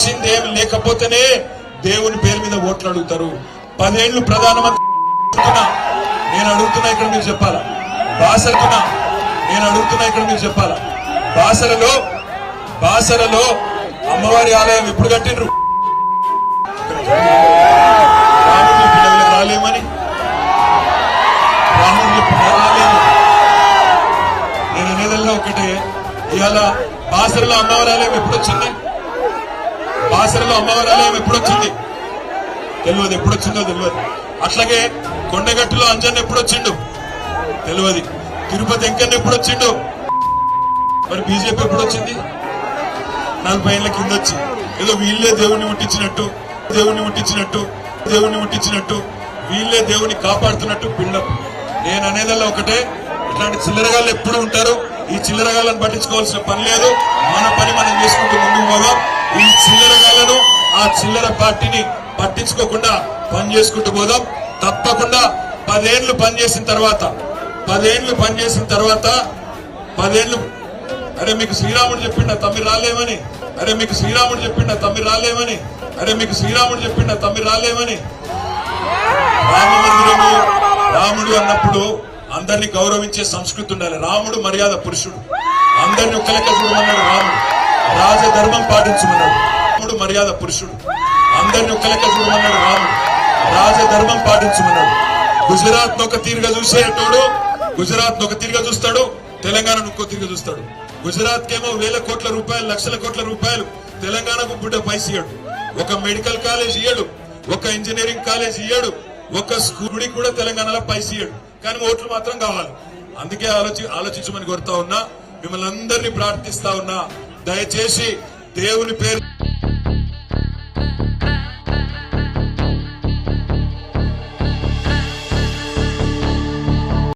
చేసింది ఏమి లేకపోతేనే దేవుని పేరు మీద ఓట్లు అడుగుతారు. పదేళ్ళు ప్రధానమంత్రి నేను అడుగుతున్నా ఇక్కడ మీరు చెప్పాలా? బాసరకున్నా నేను అడుగుతున్నా ఇక్కడ మీరు చెప్పాలా? బాసరలో బాసరలో అమ్మవారి ఆలయం ఎప్పుడు కట్టిండ్రు? రాలేమని? నేను అనేదల్లా ఒకటే ఇవాళ బాసరలో అమ్మవారి ఆలయం ఎప్పుడు వచ్చింది? బాసరలో అమ్మవారి ఆలయం ఎప్పుడొచ్చింది? తెలియదు ఎప్పుడొచ్చిందో తెలియదు అట్లాగే కొండగట్టులో అంజన్ ఎప్పుడొచ్చిండు? తెలియదు తిరుపతి వెంకన్న ఎప్పుడొచ్చిండు? మరి బీజేపీ ఎప్పుడు వచ్చింది నలభై ఏళ్ళ కింద వచ్చి ఏదో వీళ్ళే దేవుణ్ణి ముట్టించినట్టు దేవుణ్ణి ముట్టించినట్టు దేవుణ్ణి ముట్టించినట్టు వీళ్ళే దేవుని కాపాడుతున్నట్టు బిల్డప్ నేను అనేదల్లా ఒకటే ఇట్లాంటి చిల్లరగాళ్ళు ఎప్పుడు ఉంటారు? ఈ చిల్లరగాళ్ళని పట్టించుకోవాల్సిన పని లేదు. మన పని మనం చేసుకుంటూ ముందుకు పోదాం. ఈ చిల్లరగాళ్ళను ఆ చిల్లర పార్టీని పట్టించుకోకుండా పని చేసుకుంటూ పోదాం. తప్పకుండా పదేళ్ళు పనిచేసిన తర్వాత పదేళ్ళు పనిచేసిన తర్వాత పదేళ్ళు అరే మీకు శ్రీరాముడు చెప్పిండ తమ్మి రాలేమని అరే మీకు శ్రీరాముడు చెప్పిండ తమ్మి రాలేమని అరే మీకు శ్రీరాముడు చెప్పిండ తమ్మి రాలేమని. రామ మందిరము రాముడు అన్నప్పుడు అందరిని గౌరవించే సంస్కృతి ఉండాలి. రాముడు మర్యాద పురుషుడు. అందరిని ఒక లెక్క చూడమన్నాడు రాముడు. ధర్మం పాటించమన్నాడు. మర్యాద పురుషుడు. అందరిని ఒక లెక్క చూడమన్నాడు రాముడు. రాజధర్మం పాటించమన్నాడు. గుజరాత్ ఒక తీరుగా చూసేటోడు గుజరాత్ ఒక తీరుగా చూస్తాడు. తెలంగాణ ఇంకో తీరుగా చూస్తాడు. గుజరాత్ కేమో వేల కోట్ల రూపాయలు లక్షల కోట్ల రూపాయలు. తెలంగాణకు బుడ్డ పైస ఇయ్యడు. ఒక మెడికల్ కాలేజ్ ఇయ్యడు. ఒక ఇంజనీరింగ్ కాలేజ్ ఇయ్యడు. ఒక స్కూల్ కూడా తెలంగాణలో పైస ఇయ్యడు. కానీ ఓట్లు మాత్రం కావాలి. అందుకే ఆలోచి ఆలోచించమని కోరుతా ఉన్నా. మిమ్మల్ని అందరినీ ప్రార్థిస్తా ఉన్నా. దయచేసి దేవుని పేరు